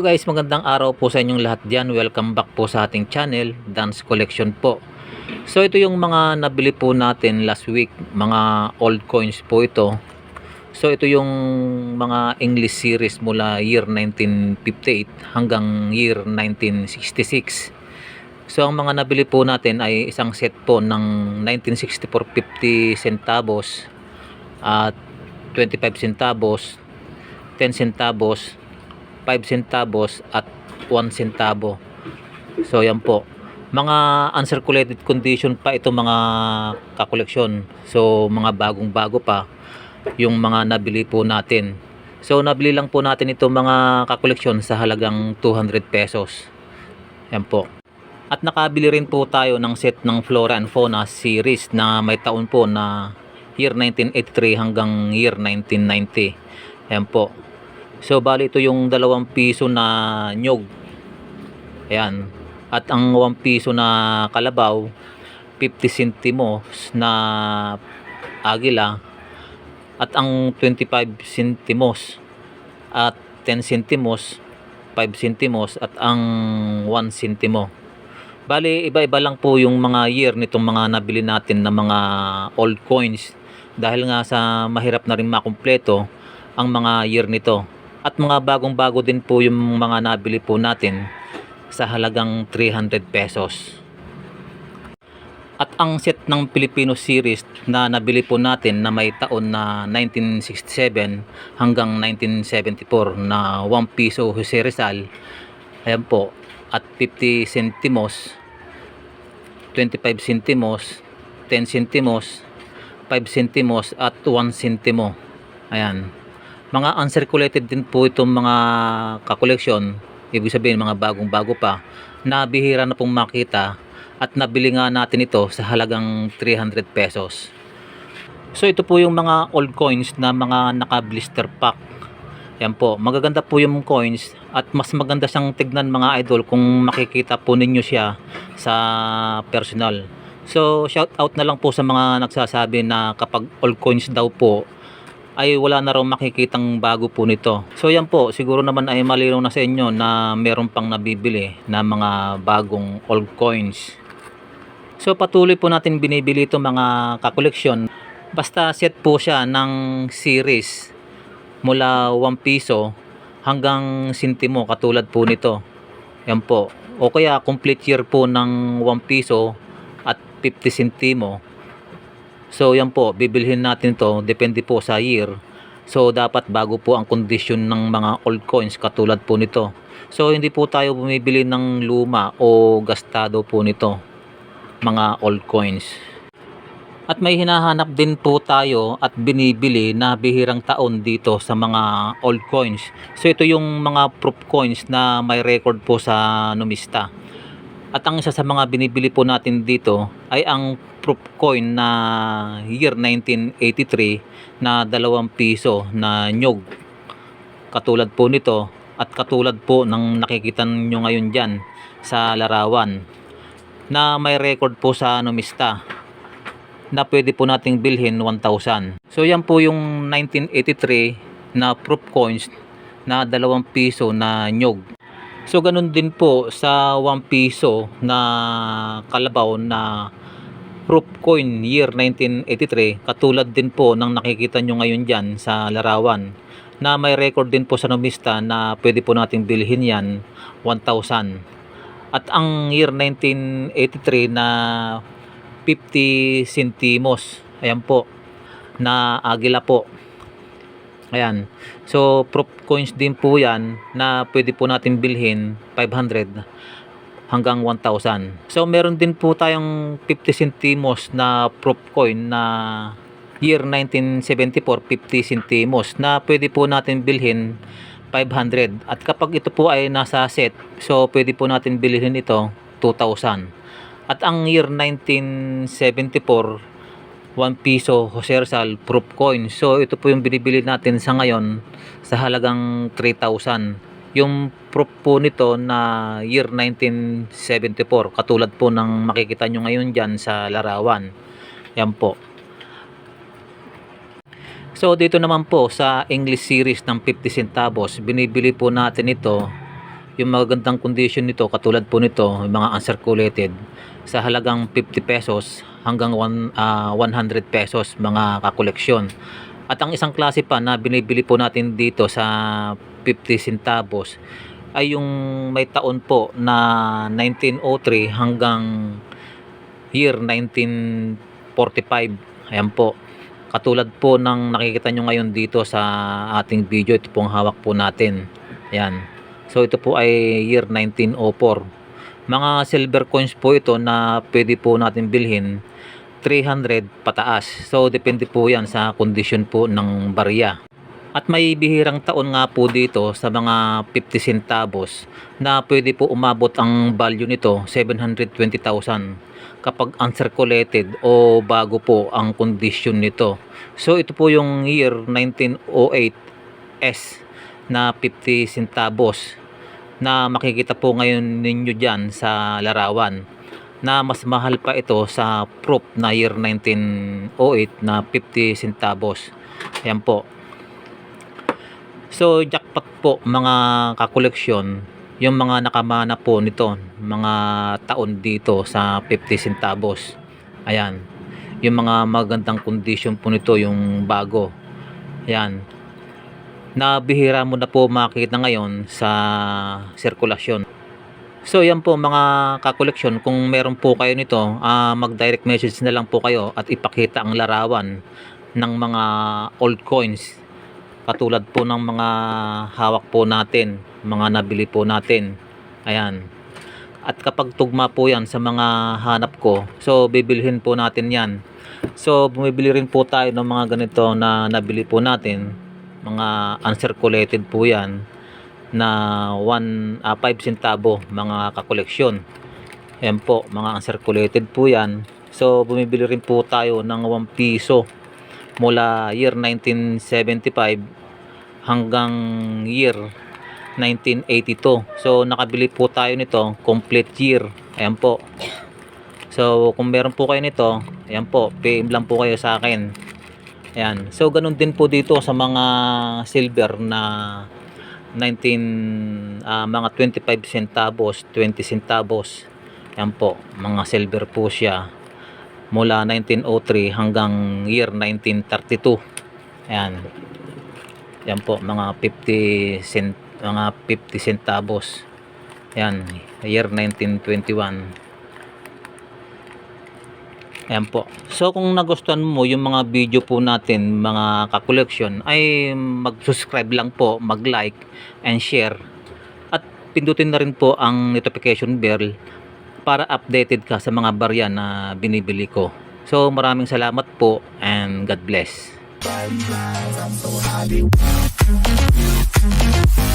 Hello guys, magandang araw po sa inyong lahat dyan. Welcome back po sa ating channel, Dance Collection po. So ito yung mga nabili po natin last week, mga old coins po ito. So ito yung mga English series mula year 1958 hanggang year 1966. So ang mga nabili po natin ay isang set po ng 1964 50 centavos at 25 centavos, 10 centavos, 5 centavos at 1 centavo. So yan po. Mga uncirculated condition pa ito mga kakoleksyon. So mga bagong bago pa yung mga nabili po natin. So nabili lang po natin ito mga kakoleksyon sa halagang 200 pesos. Yan po. At nakabili rin po tayo ng set ng Flora and Fauna series na may taon po na year 1983 hanggang year 1990. Yan po. So bali ito yung dalawang piso na nyog. Ayan. At ang 1 piso na kalabaw, 50 centimos na agila. At ang 25 centimos at 10 centimos, 5 centimos at ang 1 centimo. Bali, iba-iba lang po yung mga year nitong mga nabili natin na mga old coins dahil nga sa mahirap na rin makumpleto ang mga year nito. At mga bagong-bago din po yung mga nabili po natin sa halagang 300 pesos. At ang set ng Filipino series na nabili po natin na may taon na 1967 hanggang 1974 na 1 piso Jose Rizal, ayan po, at 50 centimos, 25 centimos, 10 centimos, 5 centimos at 1 centimo. Ayan. Mga uncirculated din po itong mga kakoleksyon, ibig sabihin mga bagong-bago pa, na bihira na pong makita at nabili nga natin ito sa halagang 300 pesos. So ito po yung mga old coins na mga naka-blister pack. Yan po, magaganda po yung coins at mas maganda siyang tignan mga idol kung makikita po ninyo siya sa personal. So shout out na lang po sa mga nagsasabi na kapag old coins daw po ay wala na raw makikitang bago po nito. So yan po, siguro naman ay malinaw na sa inyo na meron pang nabibili na mga bagong old coins. So patuloy po natin binibili ito mga kakoleksyon. Basta set po siya ng series mula 1 piso hanggang sintimo katulad po nito. Yan po. O kaya complete year po ng 1 piso at 50 sentimo. So yan po, bibilhin natin to depende po sa year. So dapat bago po ang kondisyon ng mga old coins katulad po nito. So hindi po tayo bumibili ng luma o gastado po nito mga old coins. At may hinahanap din po tayo at binibili na bihirang taon dito sa mga old coins. So ito yung mga proof coins na may record po sa numista. At ang isa sa mga binibili po natin dito ay ang proof coin na year 1983 na dalawang piso na nyog. Katulad po nito at katulad po ng nakikita nyo ngayon dyan sa larawan na may record po sa numista na pwede po nating bilhin 1,000. So yan po yung 1983 na proof coins na dalawang piso na nyog. So ganun din po sa 1 piso na kalabaw na proof coin year 1983 katulad din po ng nakikita nyo ngayon dyan sa larawan na may record din po sa numista na pwede po nating bilhin yan 1,000 at ang year 1983 na 50 centimos ayan po na agila po ayan. So proof coins din po yan na pwede po natin bilhin 500 hanggang 1,000 so meron din po tayong 50 centimos na proof coin na year 1974 50 centimos na pwede po natin bilhin 500 at kapag ito po ay nasa set so pwede po natin bilhin ito 2,000 at ang year 1974 1 piso Jose Rizal proof coin. So ito po yung binibili natin sa ngayon sa halagang 3,000 yung proof po nito na year 1974 katulad po ng makikita nyo ngayon dyan sa larawan. Yan po. So dito naman po sa English series ng 50 centavos, binibili po natin ito. Yung magagandang condition nito katulad po nito yung mga uncirculated sa halagang 50 pesos hanggang one, ah, 100 pesos mga kakoleksyon. At ang isang klase pa na binibili po natin dito sa 50 centavos ay yung may taon po na 1903 hanggang year 1945 ayan po. Katulad po ng nakikita nyo ngayon dito sa ating video ito pong hawak po natin. Ayan. So ito po ay year 1904 mga silver coins po ito na pwede po natin bilhin 300 pataas. So depende po yan sa kondisyon po ng barya. At may bihirang taon nga po dito sa mga 50 centavos na pwede po umabot ang value nito 720,000 kapag uncirculated o bago po ang condition nito. So ito po yung year 1908 S na 50 centavos na makikita po ngayon ninyo dyan sa larawan na mas mahal pa ito sa proof na year 1908 na 50 centavos. Ayan po. So jackpot po mga kakoleksyon yung mga nakamana po nito mga taon dito sa 50 centavos. Ayan. Yung mga magandang condition po nito yung bago. Ayan. Nabihira mo na po makita ngayon sa sirkulasyon. So yan po mga kakoleksyon kung meron po kayo nito ah, mag-direct message na lang po kayo at ipakita ang larawan ng mga old coins katulad po ng mga hawak po natin, mga nabili po natin. Ayan. At kapag tugma po yan sa mga hanap ko, so bibilhin po natin yan. So bumibili rin po tayo ng mga ganito na nabili po natin, mga uncirculated po yan na 1 5 centavo mga kakoleksyon. Ayan po, mga uncirculated po yan. So bumibili rin po tayo ng 1 piso mula year 1975 hanggang year 1982. So nakabili po tayo nito complete year. Ayan po. So kung meron po kayo nito, ayan po, PM lang po kayo sa akin. Ayan. So ganun din po dito sa mga silver na 19 ah, mga 25 centavos, 20 centavos. Ayan po, mga silver po siya mula 1903 hanggang year 1932. Ayan. Yan po mga 50 cent mga 50 centavos. Yan, year 1921. Ayan po. So kung nagustuhan mo yung mga video po natin, mga ka-collection, ay mag-subscribe lang po, mag-like and share. At pindutin na rin po ang notification bell para updated ka sa mga barya na binibili ko. So maraming salamat po and God bless. Happy.